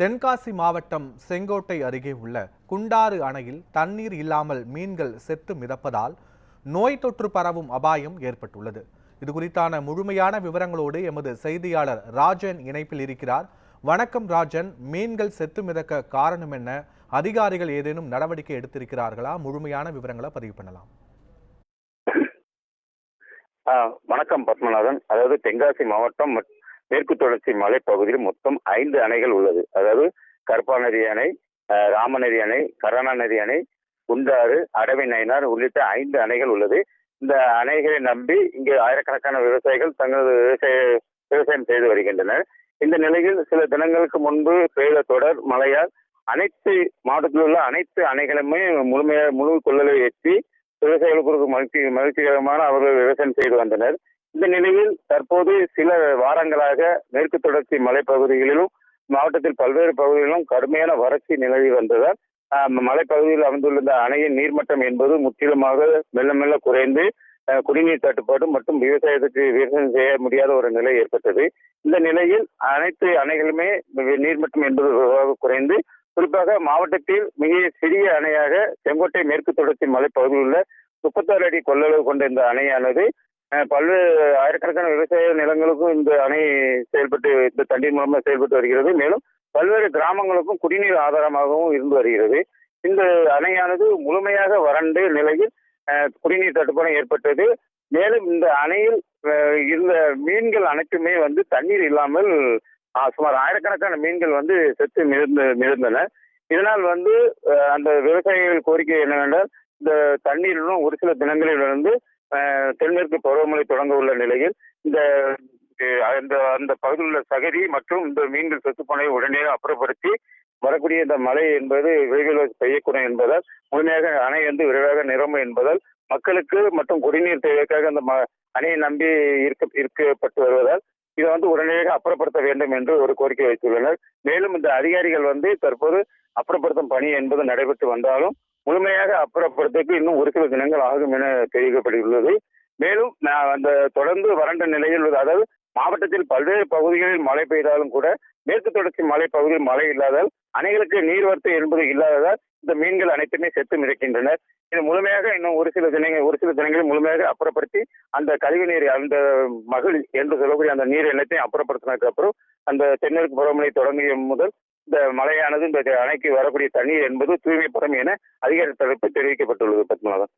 தென்காசி மாவட்டம் செங்கோட்டை அருகே உள்ள குண்டாறு அணையில் தண்ணீர் இல்லாமல் மீன்கள் செத்து மிதப்பதால் நோய் தொற்று பரவும் அபாயம் ஏற்பட்டுள்ளது. இது குறித்தான முழுமையான விவரங்களோடு எமது செய்தியாளர் ராஜன் இணைப்பில் இருக்கிறார். வணக்கம் ராஜன். மீன்கள் செத்து மிதக்க காரணம் என்ன? அதிகாரிகள் ஏதேனும் நடவடிக்கை எடுத்திருக்கிறார்களா? முழுமையான விவரங்களை பதிவு பண்ணலாம். வணக்கம் பத்மநாதன். அதாவது தென்காசி மாவட்டம் மேற்கு தொடர்ச்சி மலைப்பகுதியில் மொத்தம் ஐந்து அணைகள் உள்ளது. அதாவது கருப்பா நதி அணை ராமநதி அணை கரணா நதி அணை குண்டாறு அடவி நயனார் உள்ளிட்ட ஐந்து அணைகள் உள்ளது. இந்த அணைகளை நம்பி இங்கு ஆயிரக்கணக்கான விவசாயிகள் தங்களது விவசாய விவசாயம் செய்து வருகின்றனர். இந்த நிலையில் சில தினங்களுக்கு முன்பு பெய்த தொடர் மழையால் அனைத்து மாவட்டத்தில் உள்ள அனைத்து அணைகளுமே முழுமையாக முழு கொள்ளலை எட்டி விவசாயிகளுக்கு மகிழ்ச்சி மகிழ்ச்சிகரமான அவர்கள் விவசாயம் செய்து வந்தனர். இந்த நிலையில் தற்போது சில வாரங்களாக மேற்கு தொடர்ச்சி மலைப்பகுதிகளிலும் மாவட்டத்தில் பல்வேறு பகுதிகளிலும் கடுமையான வறட்சி நிலவி வந்ததால் மலைப்பகுதியில் அமைந்துள்ள இந்த அணையின் நீர்மட்டம் என்பது முற்றிலுமாக மெல்ல மெல்ல குறைந்து குடிநீர் தட்டுப்பாடு மற்றும் விவசாயத்துக்கு விவசாயம் செய்ய முடியாத ஒரு நிலை ஏற்பட்டது. இந்த நிலையில் அனைத்து அணைகளுமே நீர்மட்டம் என்பது குறைந்து குறிப்பாக மாவட்டத்தில் மிக சிறிய அணையாக செங்கோட்டை மேற்கு தொடர்ச்சி மலைப்பகுதியில் உள்ள முப்பத்தாறு அடி கொள்ளளவு கொண்ட இந்த அணையானது பல்வேறு ஆயிரக்கணக்கான விவசாய நிலங்களுக்கும் இந்த அணை செயல்பட்டு இந்த தண்ணீர் மூலமாக செயல்பட்டு வருகிறது. மேலும் பல்வேறு கிராமங்களுக்கும் குடிநீர் ஆதாரமாகவும் இருந்து வருகிறது. இந்த அணையானது முழுமையாக வறண்டு நிலையில் குடிநீர் தட்டுப்பாடு ஏற்பட்டது. மேலும் இந்த அணையில் இருந்த மீன்கள் அனைத்துமே வந்து தண்ணீர் இல்லாமல் சுமார் ஆயிரக்கணக்கான மீன்கள் வந்து செத்து மிதந்து மிதந்தன. இதனால் வந்து அந்த விவசாயிகள் கோரிக்கை என்னவென்றால் இந்த தண்ணீருடன் ஒரு சில தினங்களிலிருந்து தென்மேற்கு பருவமழை தொடங்க உள்ள நிலையில் இந்த அந்த அந்த பகுதியில் உள்ள சகதி மற்றும் இந்த மீன்கள் செத்துப்போனை உடனே அப்புறப்படுத்தி வரக்கூடிய இந்த மழை என்பது விரைவில் பெய்யக்கூடும் என்பதால் முழுமையாக அணை வந்து விரைவாக நிரம்பும் என்பதால் மக்களுக்கு மற்றும் குடிநீர் தேவைக்காக அந்த ம- அணையை நம்பி இருக்க இருக்கப்பட்டு வருவதால் இதை வந்து உடனடியாக அப்புறப்படுத்த வேண்டும் என்று ஒரு கோரிக்கை வைத்துள்ளனர். மேலும் இந்த அதிகாரிகள் வந்து தற்போது அப்புறப்படுத்தும் பணி என்பது நடைபெற்று வந்தாலும் முழுமையாக அப்புறப்படுத்துக்கு இன்னும் ஒரு சில தினங்கள் ஆகும் என தெரிவிக்கப்பட்டுள்ளது. மேலும் நான் அந்த தொடர்ந்து வறண்ட நிலையில் உள்ளது. அதாவது மாவட்டத்தில் பல்வேறு பகுதிகளில் மழை பெய்தாலும் கூட மேற்கு தொடர்ச்சி மலை பகுதியில் மழை இல்லாதால் அணைகளுக்கு நீர்வரத்து என்பது இல்லாததால் இந்த மீன்கள் அனைத்துமே செத்து மிதக்கின்றனர் இது முழுமையாக இன்னும் ஒரு சில தினங்கள் ஒரு சில தினங்களில் முழுமையாக அப்புறப்படுத்தி அந்த கழிவு நீர் அந்த மகளிர் என்று சொல்லக்கூடிய அந்த நீர் எல்லாத்தையும் அப்புறப்படுத்தினதுக்கு அப்புறம் அந்த தென்மேற்கு பருவமழை தொடங்கிய முதல் இந்த மழையானது இந்த அணைக்கு வரக்கூடிய தண்ணீர் என்பது தூய்மைப்படும் என அதிகாரி தரப்பு தெரிவிக்கப்பட்டுள்ளது பத்மநாதன்